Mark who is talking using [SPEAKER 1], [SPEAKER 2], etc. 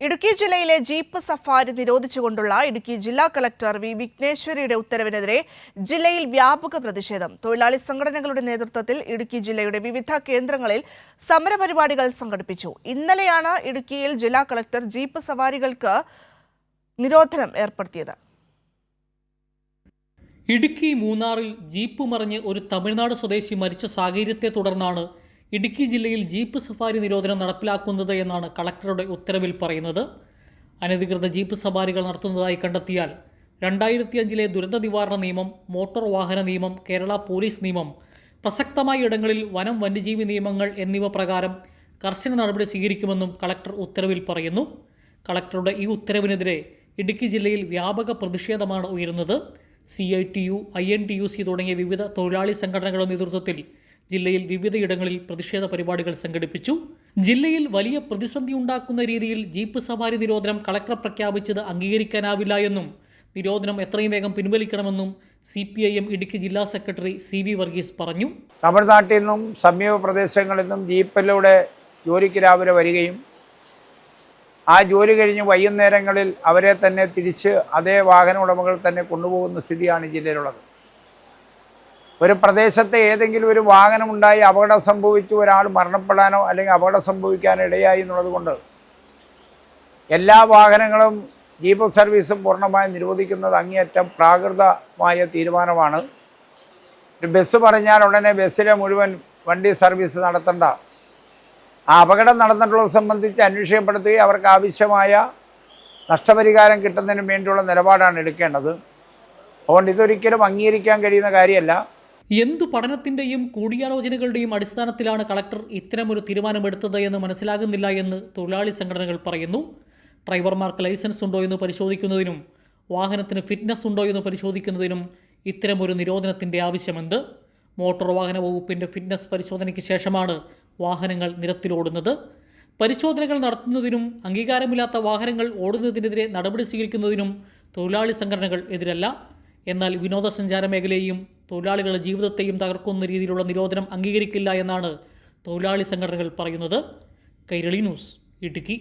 [SPEAKER 1] ഇടുക്കി ജില്ലയിലെ jeep safari നിരോധിച്ചുകൊണ്ടുള്ള Idukki ജില്ലാ collector V വിഘ്നേശ്വരിയുടെ ഉത്തരവിനെതിരെ ജില്ലയിൽ വ്യാപക പ്രതിഷേധം. തൊഴിലാളി സംഘടനകളുടെ നേതൃത്വത്തിൽ ഇടുക്കി ജില്ലയുടെ വിവിധ കേന്ദ്രങ്ങളിൽ സമരപരിപാടികൾ സംഘടിപ്പിച്ചു. ഇന്നലെയാണ് ഇടുക്കിയിൽ ജില്ലാ കളക്ടർ ജീപ്പ് സവാരികൾക്ക് നിരോധനം ഏർപ്പെടുത്തിയത്.
[SPEAKER 2] ഇടുക്കി മൂന്നാറിൽ ജീപ്പ് മറിഞ്ഞ് ഒരു തമിഴ്നാട് സ്വദേശി മരിച്ച സാഹചര്യത്തെ തുടർന്നാണ് ഇടുക്കി ജില്ലയിൽ ജീപ്പ് സഫാരി നിരോധനം നടപ്പിലാക്കുന്നത് എന്നാണ് കളക്ടറുടെ ഉത്തരവിൽ പറയുന്നത്. അനധികൃത ജീപ്പ് സഫാരികൾ നടത്തുന്നതായി കണ്ടെത്തിയാൽ രണ്ടായിരത്തി അഞ്ചിലെ ദുരന്ത നിവാരണ നിയമം മോട്ടോർ വാഹന നിയമം കേരള പോലീസ് നിയമം പ്രസക്തമായ ഇടങ്ങളിൽ വനം വന്യജീവി നിയമങ്ങൾ എന്നിവ പ്രകാരം കർശന നടപടി സ്വീകരിക്കുമെന്നും കളക്ടർ ഉത്തരവിൽ പറയുന്നു. കളക്ടറുടെ ഈ ഉത്തരവിനെതിരെ ഇടുക്കി ജില്ലയിൽ വ്യാപക പ്രതിഷേധമാണ് ഉയരുന്നത്. C I T U I N T U C തുടങ്ങിയ വിവിധ തൊഴിലാളി സംഘടനകളുടെ നേതൃത്വത്തിൽ ജില്ലയിൽ വിവിധയിടങ്ങളിൽ പ്രതിഷേധ പരിപാടികൾ സംഘടിപ്പിച്ചു. ജില്ലയിൽ വലിയ പ്രതിസന്ധി ഉണ്ടാക്കുന്ന രീതിയിൽ ജീപ്പ് സവാരി നിരോധനം കളക്ടർ പ്രഖ്യാപിച്ചത് അംഗീകരിക്കാനാവില്ല എന്നും നിരോധനം എത്രയും വേഗം പിൻവലിക്കണമെന്നും C P I M Idukki ജില്ലാ സെക്രട്ടറി സി വി വർഗീസ് പറഞ്ഞു.
[SPEAKER 3] തമിഴ്നാട്ടിൽ നിന്നും സമീപ പ്രദേശങ്ങളിൽ നിന്നും ജീപ്പിലൂടെ ജോലിക്ക് രാവിലെ വരികയും ആ ജോലി കഴിഞ്ഞ് വൈകുന്നേരങ്ങളിൽ അവരെ തന്നെ തിരിച്ച് അതേ വാഹന ഉടമകൾ തന്നെ കൊണ്ടുപോകുന്ന സ്ഥിതിയാണ് ജില്ലയിലുള്ളത്. ഒരു പ്രദേശത്തെ ഏതെങ്കിലും ഒരു വാഹനം ഉണ്ടായി അപകടം സംഭവിച്ചു ഒരാൾ മരണപ്പെടാനോ അല്ലെങ്കിൽ അപകടം സംഭവിക്കാനോ ഇടയായി എന്നുള്ളത് കൊണ്ട് എല്ലാ വാഹനങ്ങളും ജീപ്പ് സർവീസും പൂർണമായും നിരോധിക്കുന്നത് അങ്ങേയറ്റം പ്രാകൃതമായ തീരുമാനമാണ്. ഒരു ബസ് പറഞ്ഞാൽ ഉടനെ ബസ്സിലെ മുഴുവൻ വണ്ടി സർവീസ് നടത്തണ്ട. ആ അപകടം നടന്നിട്ടുള്ളത് സംബന്ധിച്ച് അന്വേഷിക്കപ്പെടുത്തുകയും അവർക്ക് ആവശ്യമായ നഷ്ടപരിഹാരം കിട്ടുന്നതിന് വേണ്ടിയുള്ള നിലപാടാണ് എടുക്കേണ്ടത്. അതുകൊണ്ട് ഇതൊരിക്കലും അംഗീകരിക്കാൻ കഴിയുന്ന കാര്യമല്ല.
[SPEAKER 2] എന്തു പഠനത്തിന്റെയും കൂടിയാലോചനകളുടെയും അടിസ്ഥാനത്തിലാണ് കളക്ടർ ഇത്തരമൊരു തീരുമാനമെടുത്തത് എന്ന് മനസ്സിലാകുന്നില്ല എന്ന് തൊഴിലാളി സംഘടനകൾ പറയുന്നു. ഡ്രൈവർമാർക്ക് ലൈസൻസ് ഉണ്ടോ എന്ന് പരിശോധിക്കുന്നതിനും വാഹനത്തിന് ഫിറ്റ്നസ് ഉണ്ടോ എന്ന് പരിശോധിക്കുന്നതിനും ഇത്തരമൊരു നിരോധനത്തിന്റെ ആവശ്യമെന്ത് മോട്ടോർ വാഹന വകുപ്പിന്റെ ഫിറ്റ്നസ് പരിശോധനയ്ക്ക് ശേഷമാണ് വാഹനങ്ങൾ നിരത്തിലോടുന്നത്. പരിശോധനകൾ നടത്തുന്നതിനും അംഗീകാരമില്ലാത്ത വാഹനങ്ങൾ ഓടുന്നതിനെതിരെ നടപടി സ്വീകരിക്കുന്നതിനും തൊഴിലാളി സംഘടനകൾ എതിരല്ല. എന്നാൽ വിനോദസഞ്ചാര മേഖലയെയും തൊഴിലാളികളുടെ ജീവിതത്തെയും തകർക്കുന്ന രീതിയിലുള്ള നിരോധനം അംഗീകരിക്കില്ല എന്നാണ് തൊഴിലാളി സംഘടനകൾ പറയുന്നത്. കൈരളി ന്യൂസ് ഇടുക്കി.